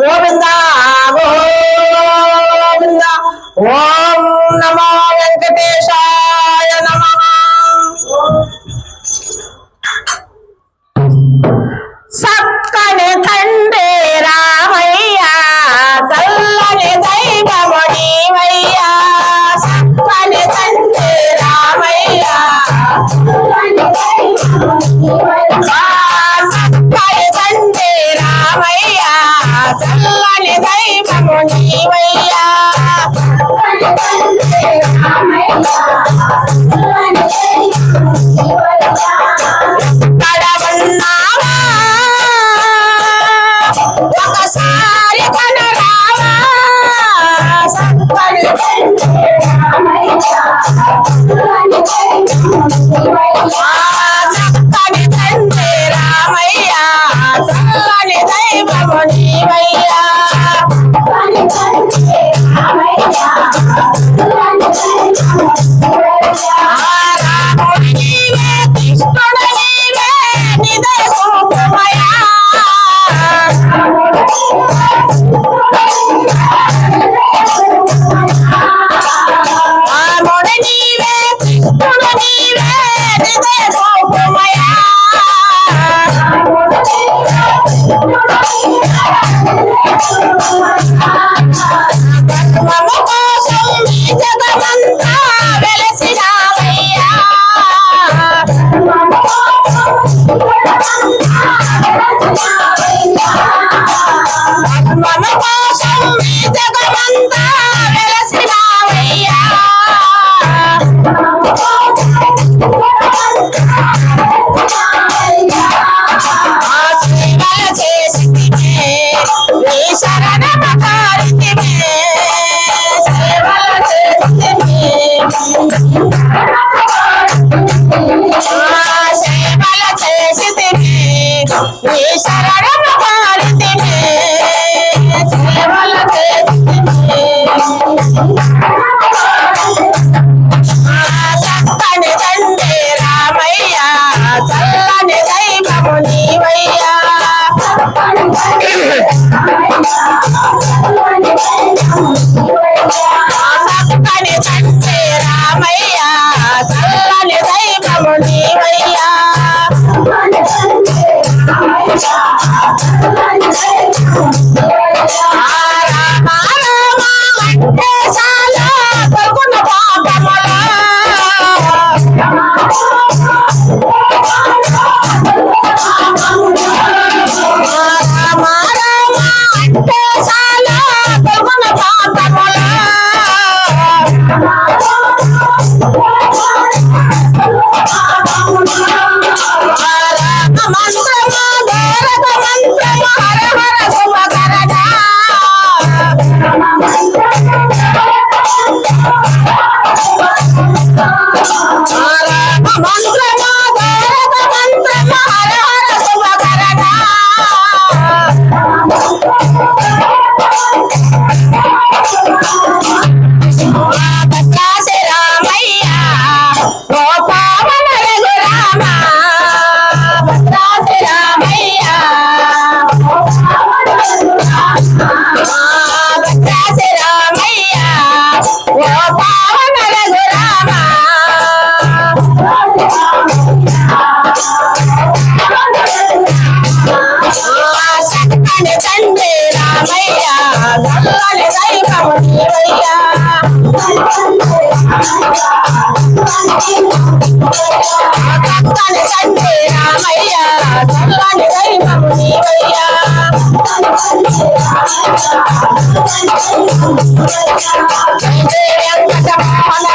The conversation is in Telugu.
గోవింద గోవింద. ఓం నమో yeah. Mama, Mama, సేవలు చేసి తిని నీ శరణము పారి తిని సేవలు చేసి తిని Yeah. Para, vamos, vamos. గల్లాని chende Ramayya గల్లాని దైవము శివయ్య గల్లాని చండే రామయ్య గల్లాని దైవము శివయ్య జయ వెంకట మోహన